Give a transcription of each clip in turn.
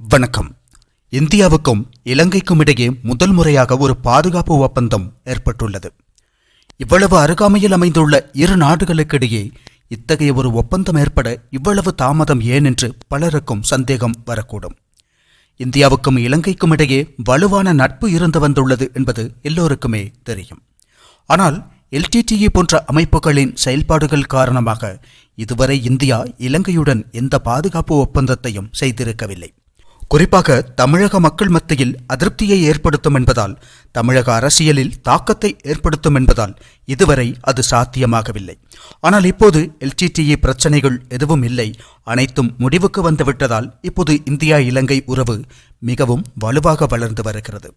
வணக்கம். இந்தியாவுக்கும் இலங்கைக்கும் இடையே முதல் முறையாக ஒரு பாதுகாப்பு ஒப்பந்தம் ஏற்பட்டுள்ளது. இவ்வளவு அருகாமையில் அமைந்துள்ள இரு நாடுகளுக்கிடையே இத்தகைய ஒரு ஒப்பந்தம் ஏற்பட இவ்வளவு தாமதம் ஏன் என்று பலருக்கும் சந்தேகம் வரக்கூடும். இந்தியாவுக்கும் இலங்கைக்கும் இடையே வலுவான நட்பு இருந்து வந்துள்ளது என்பது எல்லோருக்குமே தெரியும். ஆனால் எல்டிடிஇ போன்ற அமைப்புகளின் செயல்பாடுகள் காரணமாக இதுவரை இந்தியா இலங்கையுடன் எந்த பாதுகாப்பு ஒப்பந்தத்தையும் செய்திருக்கவில்லை. குறிப்பாக தமிழக மக்கள் மத்தியில் அதிருப்தியை ஏற்படுத்தும் என்பதால் தமிழக அரசியலில் தாக்கத்தை ஏற்படுத்தும் என்பதால் இதுவரை அது சாத்தியமாகவில்லை. ஆனால் இப்போது எல்டிடிஇ பிரச்சனைகள் எதுவும் இல்லை. அனைத்தும் முடிவுக்கு வந்துவிட்டதால் இப்போது இந்தியா இலங்கை உறவு மிகவும் வலுவாக வளர்ந்து வருகிறது.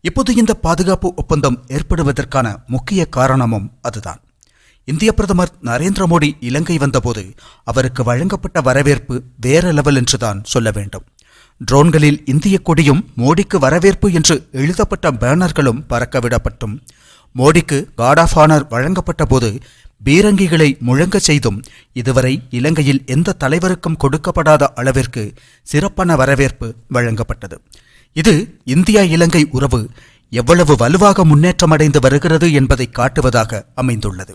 இப்போது இந்த பாதுகாப்பு ஒப்பந்தம் ஏற்படுவதற்கான முக்கிய காரணமும் அதுதான். இந்திய பிரதமர் நரேந்திர மோடி இலங்கை வந்தபோது அவருக்கு வழங்கப்பட்ட வரவேற்பு வேற லெவல் என்றுதான் சொல்ல வேண்டும். ட்ரோன்களில் இந்திய கொடியும் மோடிக்கு வரவேற்பு என்று எழுதப்பட்ட பேனர்களும் பறக்கவிடப்பட்டும். மோடிக்கு கார்ட் ஆஃப் ஆனர் வழங்கப்பட்ட போது பீரங்கிகளை முழங்க செய்தும் இதுவரை இலங்கையில் எந்த தலைவருக்கும் கொடுக்கப்படாத அளவிற்கு சிறப்பான வரவேற்பு வழங்கப்பட்டது. இது இந்தியா இலங்கை உறவு எவ்வளவு வலுவாக முன்னேற்றமடைந்து வருகிறது என்பதை காட்டுவதாக அமைந்துள்ளது.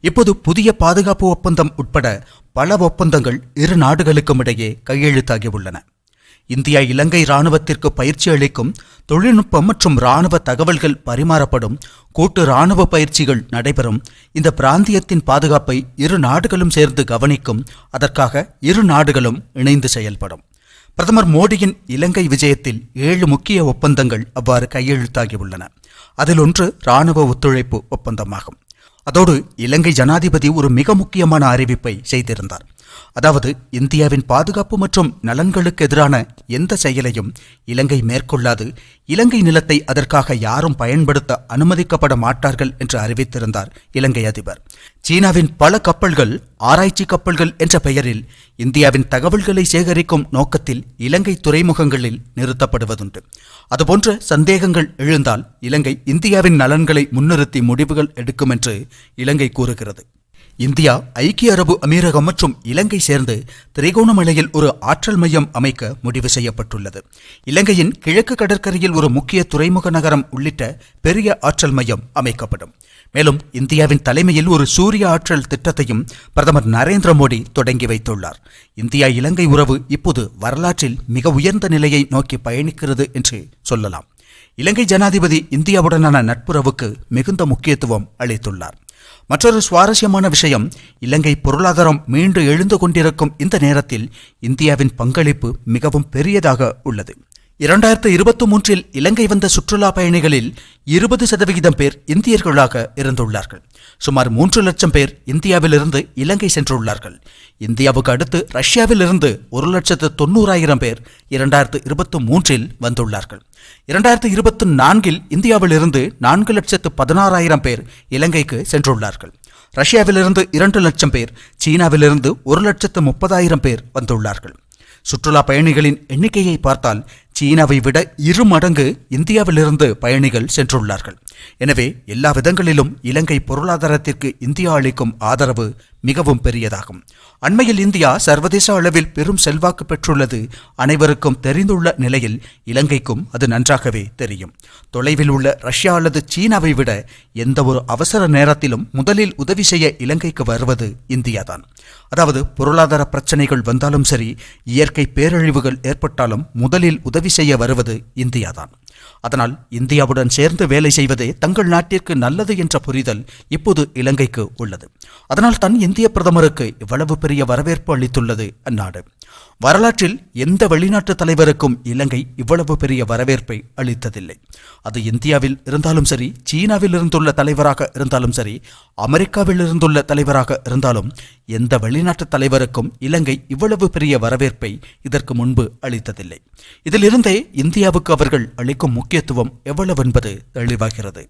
இப்போது புதிய பாதுகாப்பு ஒப்பந்தம் உட்பட பல ஒப்பந்தங்கள் இரு நாடுகளுக்கும் இடையே கையெழுத்தாகியுள்ளன. இந்தியா இலங்கை இராணுவத்திற்கு பயிற்சி அளிக்கும் தொழில்நுட்பம் மற்றும் இராணுவ தகவல்கள் பரிமாறப்படும் கூட்டு இராணுவ பயிற்சிகள் நடைபெறும். இந்த பிராந்தியத்தின் பாதுகாப்பை இரு நாடுகளும் சேர்ந்து கவனிக்கும். அதற்காக இரு நாடுகளும் இணைந்து செயல்படும். பிரதமர் மோடியின் இலங்கை விஜயத்தில் ஏழு முக்கிய ஒப்பந்தங்கள் அவ்வாறு கையெழுத்தாகியுள்ளன. அதில் ஒன்று இராணுவ ஒத்துழைப்பு ஒப்பந்தமாகும். அதோடு இலங்கை ஜனாதிபதி ஒரு மிக முக்கியமான அறிவிப்பை செய்திருந்தார். அதாவது இந்தியாவின் பாதுகாப்பு மற்றும் நலன்களுக்கு எதிரான எந்த செயலையும் இலங்கை மேற்கொள்ளாது. இலங்கை நிலத்தை அதற்காக யாரும் பயன்படுத்த அனுமதிக்கப்பட மாட்டார்கள் என்று அறிவித்திருந்தார் இலங்கை அதிபர். சீனாவின் பல கப்பல்கள் ஆராய்ச்சி கப்பல்கள் என்ற பெயரில் இந்தியாவின் தகவல்களை சேகரிக்கும் நோக்கத்தில் இலங்கை துறைமுகங்களில் நிறுத்தப்படுவதுண்டு. அதுபோன்ற சந்தேகங்கள் எழுந்தால் இலங்கை இந்தியாவின் நலன்களை முன்னிறுத்தி முடிவுகள் எடுக்கும் என்று இலங்கை கூறுகிறது. இந்தியா ஐக்கிய அரபு அமீரகம் மற்றும் இலங்கை சேர்ந்து திரிகோணமலையில் ஒரு ஆற்றல் மையம் அமைக்க முடிவு செய்யப்பட்டுள்ளது. இலங்கையின் கிழக்கு கடற்கரையில் ஒரு முக்கிய துறைமுக நகரம் உள்ளிட்ட பெரிய ஆற்றல் மையம் அமைக்கப்படும். மேலும் இந்தியாவின் தலைமையில் ஒரு சூரிய ஆற்றல் திட்டத்தையும் பிரதமர் நரேந்திர மோடி தொடங்கி வைத்துள்ளார். இந்தியா இலங்கை உறவு இப்போது வரலாற்றில் மிக உயர்ந்த நிலையை நோக்கி பயணிக்கிறது என்று சொல்லலாம். இலங்கை ஜனாதிபதி இந்தியாவுடனான நட்புறவுக்கு மிகுந்த முக்கியத்துவம் அளித்துள்ளார். மற்றொரு சுவாரஸ்யமான விஷயம் இலங்கை பொருளாதாரம் மீண்டும் எழுந்து கொண்டிருக்கும் இந்த நேரத்தில் இந்தியாவின் பங்களிப்பு மிகவும் பெரியதாக உள்ளது. இரண்டாயிரத்து இருபத்தி மூன்றில் இலங்கை வந்த சுற்றுலா பயணிகளில் இருபது சதவிகிதம் பேர் இந்தியர்களாக இருந்துள்ளார்கள். சுமார் மூன்று லட்சம் பேர் இந்தியாவிலிருந்து இலங்கை சென்றுள்ளார்கள். இந்தியாவுக்கு அடுத்து ரஷ்யாவிலிருந்து ஒரு லட்சத்து தொண்ணூறாயிரம் பேர் இரண்டாயிரத்து இருபத்தி மூன்றில் வந்துள்ளார்கள். இரண்டாயிரத்து இருபத்தி நான்கில் இந்தியாவிலிருந்து நான்கு லட்சத்து பதினாறாயிரம் பேர் இலங்கைக்கு சென்றுள்ளார்கள். ரஷ்யாவிலிருந்து இரண்டு லட்சம் பேர் சீனாவிலிருந்து ஒரு லட்சத்து முப்பதாயிரம் பேர் வந்துள்ளார்கள். சுற்றுலா பயணிகளின் எண்ணிக்கையை பார்த்தால் சீனாவை விட இரு மடங்கு இந்தியாவிலிருந்து பயணிகள் சென்றுள்ளார்கள். எனவே எல்லா விதங்களிலும் இலங்கை பொருளாதாரத்திற்கு இந்தியா அளிக்கும் ஆதரவு மிகவும் பெரியதாகும். அண்மையில் இந்தியா சர்வதேச அளவில் பெரும் செல்வாக்கு பெற்றுள்ளது. அனைவருக்கும் தெரிந்துள்ள நிலையில் இலங்கைக்கும் அது நன்றாகவே தெரியும். தொலைவில் உள்ள ரஷ்யா அல்லது சீனாவை விட எந்த ஒரு அவசர நேரத்திலும் முதலில் உதவி செய்ய இலங்கைக்கு வருவது இந்தியாதான். அதாவது பொருளாதார பிரச்சனைகள் வந்தாலும் சரி இயற்கை பேரழிவுகள் ஏற்பட்டாலும் முதலில் உதவி செய்ய வருவது இந்தியாதான். அதனால் இந்தியாவுடன் சேர்ந்து வேலை செய்வதே தங்கள் நாட்டிற்கு நல்லது என்ற புரிதல் இப்போது இலங்கைக்கு உள்ளது. அதனால் தான் இந்திய பிரதமருக்கு இவ்வளவு பெரிய வரவேற்பு அளித்துள்ளது அந்நாடு. வரலாற்றில் எந்த வெளிநாட்டு தலைவருக்கும் இலங்கை இவ்வளவு பெரிய வரவேற்பை அளித்ததில்லை. அது இந்தியாவில் இருந்தாலும் சரி சீனாவில் இருந்துள்ள தலைவராக இருந்தாலும் சரி அமெரிக்காவில் இருந்துள்ள தலைவராக இருந்தாலும் எந்த வெளிநாட்டு தலைவருக்கும் இலங்கை இவ்வளவு பெரிய வரவேற்பை இதற்கு முன்பு அளித்ததில்லை. இதிலிருந்தே இந்தியாவுக்கு அவர்கள் அளிக்கும் முக்கியத்துவம் எவ்வளவு என்பது தெளிவாகிறது.